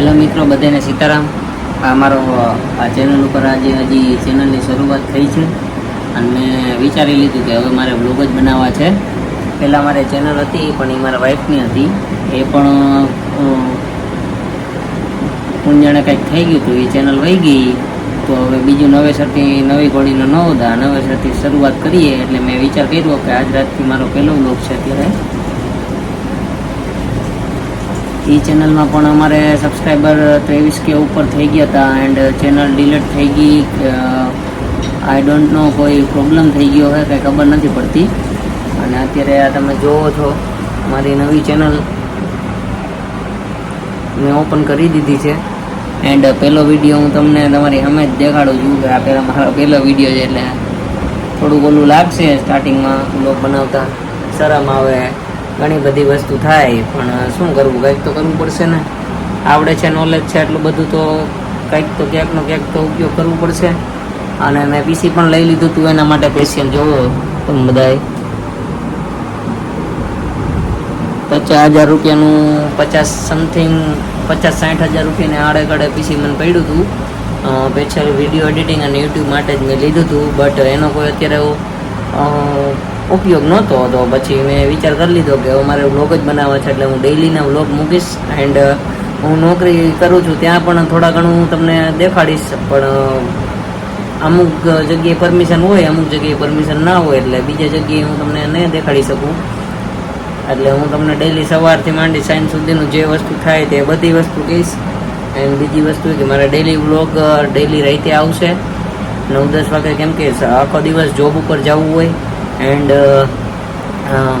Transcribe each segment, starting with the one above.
Hello મિત્રો બધાને સીતારામ. આ મારો આ ચેનલ ઉપર આજે હજી ચેનલની શરૂઆત થઈ છે. અને મેં વિચારી લીધું કે હવે મારે બ્લોગ જ બનાવવા છે. પહેલાં મારે ચેનલ હતી પણ એ મારા વાઈફની હતી. એ પણ અ, જાણે કંઈક થઈ ગયું હતું એ ચેનલ વહી ગઈ. તો હવે બીજું નવેસરથી નવી ઘોડીનો નવદા નવેસરથી શરૂઆત કરીએ. એટલે મેં વિચાર કર્યો કે આજ રાતથી મારો પહેલો બ્લોગ છે અત્યારે. એ ચેનલમાં પણ અમારે સબસ્ક્રાઈબર ત્રેવીસ કે ઉપર થઈ ગયા હતા એન્ડ ચેનલ ડિલીટ થઈ ગઈ આઈ ડોન્ટ નો કોઈ પ્રોબ્લેમ થઈ ગયો હોય કંઈ ખબર નથી પડતી. અને અત્યારે આ તમે જોવો છો, મારી નવી ચેનલ મેં ઓપન કરી દીધી છે. એન્ડ પહેલો વીડિયો હું તમને તમારી સામે જ દેખાડું છું કે આ પહેલાં મારો પહેલો વીડિયો છે એટલે થોડુંક ઓલું લાગશે સ્ટાર્ટિંગમાં બ્લોગ બનાવતા. શરમ આવે. ઘણી બધી વસ્તુ થાય, પણ શું કરવું? કંઈક તો કરવું પડશે ને. આવડે છે નોલેજ છે, એટલું બધું તો કંઈક તો ક્યાંકનો ક્યાંક તો ઉપયોગ કરવો પડશે. અને મેં પીસી પણ લઈ લીધું હતું એના માટે સ્પેશિયલ જોવો તમે બધાએ. પચાસ હજાર રૂપિયાનું, પચાસ સમથિંગ પચાસ સાઠ હજાર રૂપિયાને આડે ગળે પીસી મને પડ્યું હતું સ્પેશિયલ વીડિયો એડિટિંગ અને યુટ્યુબ માટે જ મેં લીધું હતું બટ એનો કોઈ અત્યારે ઉપયોગ નહોતો તો પછી મેં વિચાર કરી લીધો કે હવે મારે વ્લોગ જ બનાવવા છે એટલે હું ડેઈલીના વ્લોગ મૂકીશ એન્ડ હું નોકરી કરું છું ત્યાં પણ થોડા ઘણું તમને દેખાડીશ, પણ અમુક જગ્યાએ પરમિશન હોય, અમુક જગ્યાએ પરમિશન ના હોય એટલે બીજા જગ્યાએ હું તમને નહીં દેખાડી શકું. એટલે હું તમને ડેલી સવારથી માંડી સાંજ સુધીનું જે વસ્તુ થાય તે બધી વસ્તુ કહીશ. એન્ડ બીજી વસ્તુ કે મારે ડેલી વ્લોગ ડેલી રાતે આવશે. નવ દસ વાગે કેમ કે આખો દિવસ જોબ ઉપર જવું હોય એન્ડ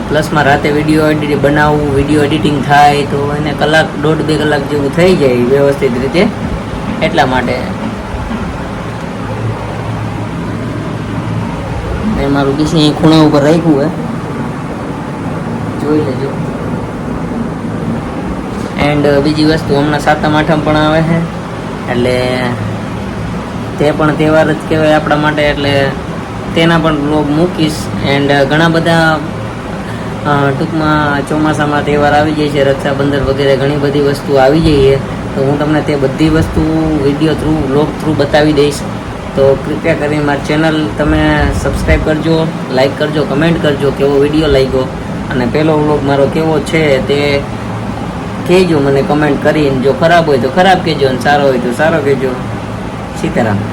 પ્લસમાં રાતે વીડિયો એડિટ બનાવવું વીડિયો એડિટિંગ થાય તો એને કલાક, દોઢ, બે કલાક જેવું થઈ જાય વ્યવસ્થિત રીતે. એટલા માટે. મેં મારું પીસી અહીં ખૂણા ઉપર રાખ્યું હે. જોઈ લેજો. એન્ડ બીજી વસ્તુ હમણાં સાતમ, આઠમ પણ આવે છે. એટલે તે પણ તહેવાર જ કહેવાય આપણા માટે, એટલે તેના પણ બ્લોગ મૂકીશ. એન્ડ ઘણા બધા ટૂંકમાં ચોમાસામાં તહેવાર આવી જાય છે, રક્ષાબંધન વગેરે ઘણી બધી વસ્તુ આવી જઈએ. તો હું તમને તે બધી વસ્તુ વીડિયો થ્રુ બ્લોગ થ્રુ બતાવી દઈશ. તો કૃપયા કરીને મારી ચેનલ તમે સબસ્ક્રાઈબ કરજો લાઈક કરજો કમેન્ટ કરજો, કેવો વીડિયો લાગ્યો. અને પહેલો વ્લોગ મારો કેવો છે તે કહેજો મને કમેન્ટ કરીને. જો ખરાબ હોય તો ખરાબ કહેજો અને સારો હોય તો સારો કહેજો. સીતારામ.